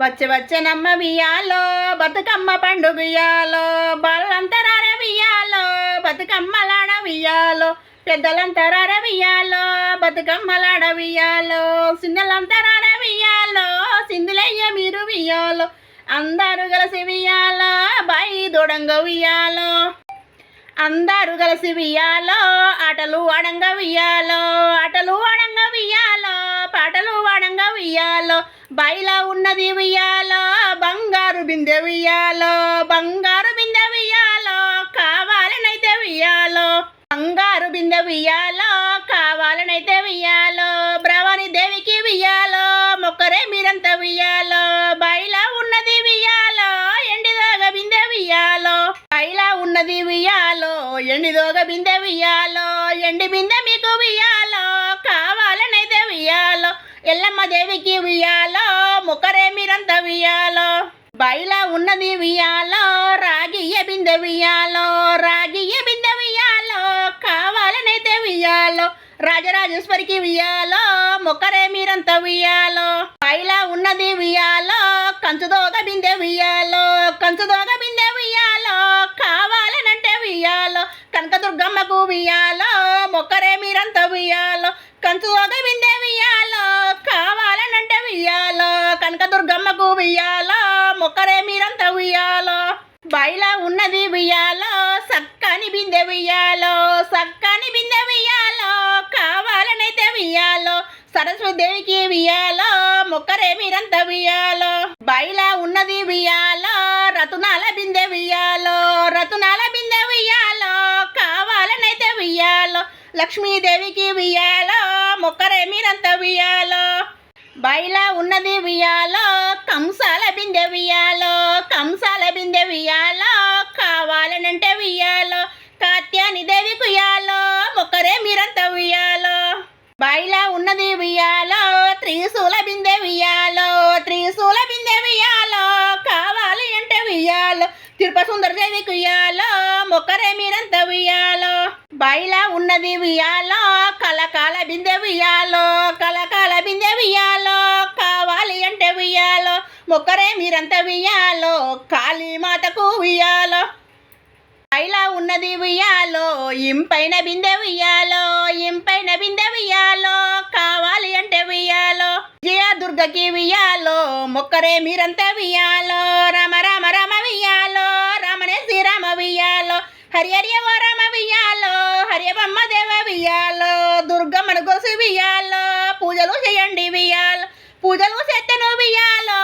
వచ్చి వచ్చనమ్మ వియాలో బతుకమ్మ పండుగ ఇయ్యాలో బాలంతరార వియ్యాలో బతుకమ్మలాడ వియాలో పెద్దలంతరార వియ్యాలో బతుకమ్మలాడ వియాలో చిన్నలంతరార వియ్యాలో సింధులయ్య మీరు వియాలో అందరూ కలిసి వియాలో బాయి దొడంగ వియ్యాలో. అందరూ కలిసి వియ్యాలో ఆటలు ఆడంగ వియ్యాలో ఆటలు ఆడంగ వియ్యాలో పాటలు ఆడంగ వియ్యాలో బయట ఉన్నది వియ్యాలో బంగారు బిందె వియ్యాలో బంగారు బిందె వియ్యాలో కావాలనైతే వియ్యాలో. బంగారు బిందె వియ్యాలో కావాలనైతే వియ్యాలో. బ్రవని దేవికి వియ్యాలో మొక్కరే మీరంతా వియ్యాలో. బయట ఉన్నది వియ్యాలో ఎండిదాగ బిందె వియ్యాలో. బయట ఉన్నది వియ్యాలో ఎండిదోగ బిందె వియ్యాలో ఎండి బిందె మీకు వియ్యాలో కావాలనైతే వియ్యాలో ఎల్లమ్మ దేవికి వియ్యాలో ముఖరే మీరంతా వియ్యాలో బయలా ఉన్నది వియ్యాలో రాగియ్య బిందె వియ్యాలో రాగియ్య బిందె వియ్యాలో కావాలనైతే వియ్యాలో రాజరాజేశ్వరికి వియ్యాలో మొక్కరే మీరంతా వియ్యాలో బయలా ఉన్నది వియ్యాలో కంచుదోగ బిందె వియ్యాలో కంచుదోగ వియ్యాలో కంచుదోగ బిందె వియ్యాలో కావాలనంటే వియ్యాలో కనకదుర్గమ్మకు వియ్యాలో? మొక్కరే మీరంతా వియ్యాలో బయలా ఉన్నది వియ్యాలో సక్కని బిందె వియ్యాలో సక్కని బిందె వియ్యాలో కావాలనైతే వియ్యాలో సరస్వతి దేవికి వియ్యాలో మొక్కరే మీరంతా వియ్యాలో బయలా ఉన్నది వియ్యాలో లక్ష్మీదేవికి వియాలో మొక్కరే మీరంతా వియ్యాలో. బయట ఉన్నది వియాలో కంసాల బిందె వియాలో కంసాల బిందె వియ్యాలో కావాలనంటే వియ్యాలో. కాత్యాని దేవి కుయ్యాలో మొక్కరే మీరంతా వియాలో బయలా ఉన్నది వియాలో త్రిశూల బిందె వియ్యాలో. త్రిశూల బిందె వియాలో కావాలి అంటే వియాలో తిరుపతి సుందర దేవి కుయ్యాలో మొక్కరే మీరంతా వియాలో బయలా ఉన్నది ఉయ్యాలో కలకాల బిందె ఉయ్యాలో కలకాల బిందె ఉయ్యాలో కావాలి అంటే ఉయ్యాలో మొక్కరే మీరంతా వియ్యాలో కాళీమాతకు ఉయ్యాలో. పైలా ఉన్నది ఉయ్యాలో ఇంపైన బిందె ఉయ్యాలో ఇంపైన బిందె ఉయ్యాలో కావాలి అంటే ఉయ్యాలో. జయదుర్గకి దుర్గకి వియ్యాలో మొక్కరే మీరంతా వియ్యాలో రామ రామ రామ ఉయ్యాలో రామనే శ్రీరామ ఉయ్యాలో. హరి హరి ఓ రామ వియ్యాలో హరి దేవ వియ్యాలో దుర్గమ్మను గొలుసు వియ్యాలో పూజలు చేయండి వియ్యాలో పూజలు చేత్తను వియ్యాలో